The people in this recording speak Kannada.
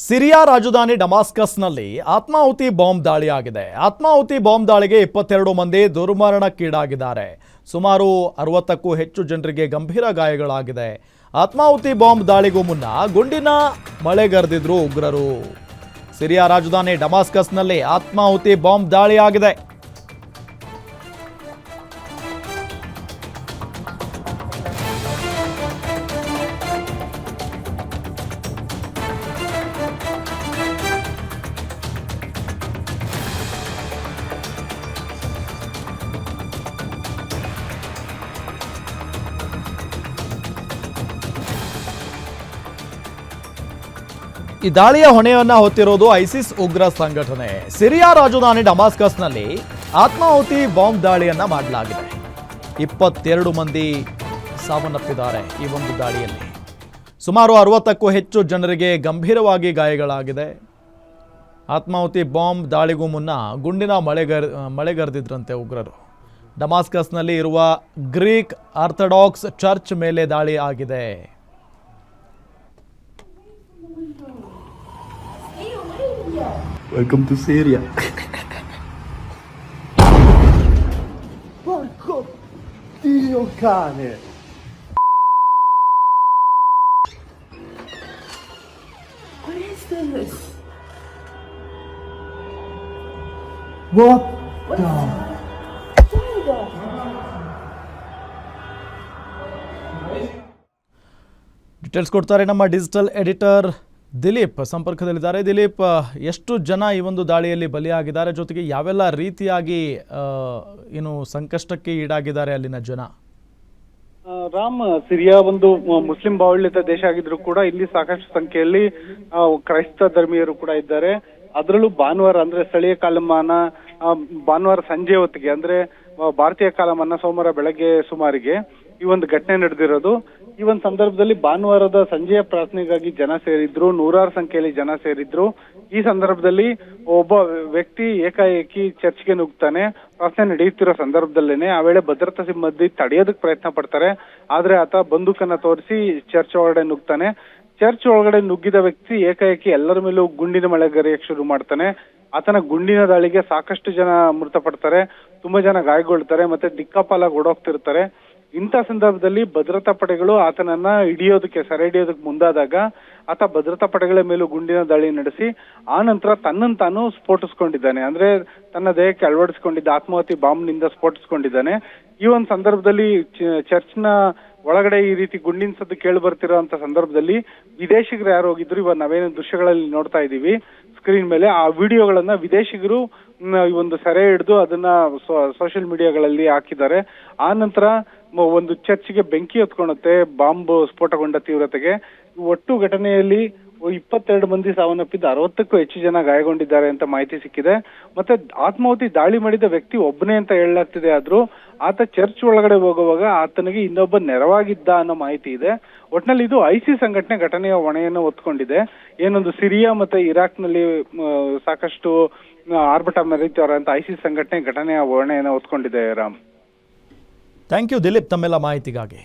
ಸಿರಿಯಾ ರಾಜಧಾನಿ ಡಮಾಸ್ಕಸ್ನಲ್ಲಿ ಆತ್ಮಾಹುತಿ ಬಾಂಬ್ ದಾಳಿಯಾಗಿದೆ. ಆತ್ಮಾಹುತಿ ಬಾಂಬ್ ದಾಳಿಗೆ ಇಪ್ಪತ್ತೆರಡು ಮಂದಿ ದುರ್ಮರಣಕ್ಕೀಡಾಗಿದ್ದಾರೆ. ಸುಮಾರು ಅರವತ್ತಕ್ಕೂ ಹೆಚ್ಚು ಜನರಿಗೆ ಗಂಭೀರ ಗಾಯಗಳಾಗಿದೆ. ಆತ್ಮಾಹುತಿ ಬಾಂಬ್ ದಾಳಿಗೂ ಮುನ್ನ ಗುಂಡಿನ ಮಳೆಗರೆದಿದ್ರು ಉಗ್ರರು. ಸಿರಿಯಾ ರಾಜಧಾನಿ ಡಮಾಸ್ಕಸ್ನಲ್ಲಿ ಆತ್ಮಾಹುತಿ ಬಾಂಬ್ ದಾಳಿಯಾಗಿದೆ. ಈ ದಾಳಿಯ ಹೊಣೆಯನ್ನ ಹೊತ್ತಿರೋದು ಐಸಿಸ್ ಉಗ್ರ ಸಂಘಟನೆ. ಸಿರಿಯಾ ರಾಜಧಾನಿ ಡಮಾಸ್ಕಸ್ನಲ್ಲಿ ಆತ್ಮಾಹುತಿ ಬಾಂಬ್ ದಾಳಿಯನ್ನ ಮಾಡಲಾಗಿದೆ. ಇಪ್ಪತ್ತೆರಡು ಮಂದಿ ಸಾವನ್ನಪ್ಪಿದ್ದಾರೆ ಈ ಒಂದು ದಾಳಿಯಲ್ಲಿ. ಸುಮಾರು ಅರವತ್ತಕ್ಕೂ ಹೆಚ್ಚು ಜನರಿಗೆ ಗಂಭೀರವಾಗಿ ಗಾಯಗಳಾಗಿದೆ. ಆತ್ಮಾಹುತಿ ಬಾಂಬ್ ದಾಳಿಗೂ ಮುನ್ನ ಗುಂಡಿನ ಮಳೆಗರ್ ಮಳೆಗರೆದಿದ್ರಂತೆ ಉಗ್ರರು. ಡಮಾಸ್ಕಸ್ನಲ್ಲಿ ಇರುವ ಗ್ರೀಕ್ ಆರ್ಥಡಾಕ್ಸ್ ಚರ್ಚ್ ಮೇಲೆ ದಾಳಿ ಆಗಿದೆ. Welcome to Syria. Porco Dio cane! What is this? What? Details ಕೊಡ್ತಾರೆ ನಮ್ಮ ಡಿಜಿಟಲ್ ಎಡಿಟರ್ ದಿಲೀಪ್ ಸಂಪರ್ಕದಲ್ಲಿದ್ದಾರೆ. ದಿಲೀಪ್ ಎಷ್ಟು ಜನ ಈ ಒಂದು ದಾಳಿಯಲ್ಲಿ ಬಲಿಯಾಗಿದ್ದಾರೆ? ಜೊತೆಗೆ ಯಾವೆಲ್ಲ ರೀತಿಯಾಗಿ ಏನು ಸಂಕಷ್ಟಕ್ಕೆ ಈಡಾಗಿದ್ದಾರೆ ಅಲ್ಲಿನ ಜನ? ರಾಮ್, ಸಿರಿಯಾ ಒಂದು ಮುಸ್ಲಿಂ ಬಾವಳಿತ ದೇಶ ಆಗಿದ್ರು ಕೂಡ ಇಲ್ಲಿ ಸಾಕಷ್ಟು ಸಂಖ್ಯೆಯಲ್ಲಿ ಕ್ರೈಸ್ತ ಧರ್ಮೀಯರು ಕೂಡ ಇದ್ದಾರೆ. ಅದರಲ್ಲೂ ಭಾನುವಾರ, ಅಂದ್ರೆ ಸ್ಥಳೀಯ ಕಾಲಮಾನ ಭಾನುವಾರ ಸಂಜೆ ಹೊತ್ತಿಗೆ, ಅಂದ್ರೆ ಭಾರತೀಯ ಕಾಲಮಾನ ಸೋಮವಾರ ಬೆಳಗ್ಗೆ ಸುಮಾರಿಗೆ ಈ ಒಂದು ಘಟನೆ ನಡೆದಿರೋದು. ಈ ಒಂದು ಸಂದರ್ಭದಲ್ಲಿ ಭಾನುವಾರದ ಸಂಜೆಯ ಪ್ರಾರ್ಥನೆಗಾಗಿ ಜನ ಸೇರಿದ್ರು, ನೂರಾರು ಸಂಖ್ಯೆಯಲ್ಲಿ ಜನ ಸೇರಿದ್ರು. ಈ ಸಂದರ್ಭದಲ್ಲಿ ಒಬ್ಬ ವ್ಯಕ್ತಿ ಏಕಾಏಕಿ ಚರ್ಚ್ಗೆ ನುಗ್ತಾನೆ. ಪ್ರಾರ್ಥನೆ ನಡೆಯುತ್ತಿರೋ ಸಂದರ್ಭದಲ್ಲೇನೆ ಆ ವೇಳೆ ಭದ್ರತಾ ಸಿಬ್ಬಂದಿ ತಡೆಯೋದಕ್ಕೆ ಪ್ರಯತ್ನ ಪಡ್ತಾರೆ. ಆದ್ರೆ ಆತ ಬಂದೂಕನ್ನ ತೋರಿಸಿ ಚರ್ಚ್ ಒಳಗಡೆ ನುಗ್ತಾನೆ. ಚರ್ಚ್ ಒಳಗಡೆ ನುಗ್ಗಿದ ವ್ಯಕ್ತಿ ಏಕಾಏಕಿ ಎಲ್ಲರ ಮೇಲೂ ಗುಂಡಿನ ಮಳೆಗರೆಯಕ್ಕೆ ಶುರು ಮಾಡ್ತಾನೆ. ಆತನ ಗುಂಡಿನ ದಾಳಿಗೆ ಸಾಕಷ್ಟು ಜನ ಮೃತಪಡ್ತಾರೆ. ತುಂಬಾ ಜನ ಗಾಯಗೊಳ್ತಾರೆ ಮತ್ತೆ ದಿಕ್ಕಾಪಾಲಾಗಿ ಓಡೋಗ್ತಿರ್ತಾರೆ. ಇಂಥ ಸಂದರ್ಭದಲ್ಲಿ ಭದ್ರತಾ ಪಡೆಗಳು ಆತನನ್ನ ಹಿಡಿಯೋದಕ್ಕೆ, ಸೆರೆ ಹಿಡಿಯೋದಕ್ಕೆ ಮುಂದಾದಾಗ ಆತ ಭದ್ರತಾ ಪಡೆಗಳ ಮೇಲೂ ಗುಂಡಿನ ದಾಳಿ ನಡೆಸಿ, ಆ ನಂತರ ತನ್ನನ್ನು ತಾನು ಸ್ಫೋಟಿಸ್ಕೊಂಡಿದ್ದಾನೆ. ಅಂದ್ರೆ ತನ್ನ ದೇಹಕ್ಕೆ ಅಳವಡಿಸಿಕೊಂಡಿದ್ದ ಆತ್ಮಾಹುತಿ ಬಾಂಬ್ನಿಂದ ಸ್ಫೋಟಿಸ್ಕೊಂಡಿದ್ದಾನೆ. ಈ ಒಂದು ಸಂದರ್ಭದಲ್ಲಿ ಚರ್ಚ್ನ ಒಳಗಡೆ ಈ ರೀತಿ ಗುಂಡಿನ ಸದ್ದು ಕೇಳಿ ಬರ್ತಿರೋ ಸಂದರ್ಭದಲ್ಲಿ ವಿದೇಶಿಗರು ಯಾರು ಹೋಗಿದ್ರು, ಇವಾಗ ನಾವೇನು ದೃಶ್ಯಗಳಲ್ಲಿ ನೋಡ್ತಾ ಇದೀವಿ ಸ್ಕ್ರೀನ್ ಮೇಲೆ ಆ ವಿಡಿಯೋಗಳನ್ನ ವಿದೇಶಿಗರು ಒಂದು ಸೆರೆ ಹಿಡಿದು ಅದನ್ನ ಸೋಷಿಯಲ್ ಮೀಡಿಯಾಗಳಲ್ಲಿ ಹಾಕಿದ್ದಾರೆ. ಆ ನಂತರ ಒಂದು ಚರ್ಚ್ಗೆ ಬೆಂಕಿ ಹೊತ್ಕೊಳುತ್ತೆ ಬಾಂಬ್ ಸ್ಫೋಟಗೊಂಡ ತೀವ್ರತೆಗೆ. ಒಟ್ಟು ಘಟನೆಯಲ್ಲಿ ಇಪ್ಪತ್ತೆರಡು ಮಂದಿ ಸಾವನ್ನಪ್ಪಿದ್ದು ಅರವತ್ತಕ್ಕೂ ಹೆಚ್ಚು ಜನ ಗಾಯಗೊಂಡಿದ್ದಾರೆ ಅಂತ ಮಾಹಿತಿ ಸಿಕ್ಕಿದೆ. ಮತ್ತೆ ಆತ್ಮಾಹುತಿ ದಾಳಿ ಮಾಡಿದ ವ್ಯಕ್ತಿ ಒಬ್ಬನೇ ಅಂತ ಹೇಳಲಾಗ್ತಿದೆ ಆದ್ರೂ ಆತ ಚರ್ಚ್ ಒಳಗಡೆ ಹೋಗುವಾಗ ಆತನಿಗೆ ಇನ್ನೊಬ್ಬ ನೆರವಾಗಿದ್ದ ಅನ್ನೋ ಮಾಹಿತಿ ಇದೆ. ಒಟ್ನಲ್ಲಿ ಇದು ಐಸಿ ಸಂಘಟನೆ ಘಟನೆಯ ಹೊಣೆಯನ್ನು ಹೊತ್ಕೊಂಡಿದೆ. ಏನೊಂದು ಸಿರಿಯಾ ಮತ್ತೆ ಇರಾಕ್ನಲ್ಲಿ ನಲ್ಲಿ ಸಾಕಷ್ಟು ಆರ್ಭಟ ಮೆರೀತಾರೆ ಅಂತ ಐಸಿ ಸಂಘಟನೆ ಘಟನೆಯ ಹೊಣೆಯನ್ನು ಹೊತ್ಕೊಂಡಿದೆ ರಾಮ್. ಥ್ಯಾಂಕ್ ಯು ದಿಲೀಪ್, ತಮ್ಮೆಲ್ಲ ಮಾಹಿತಿಗಾಗಿ.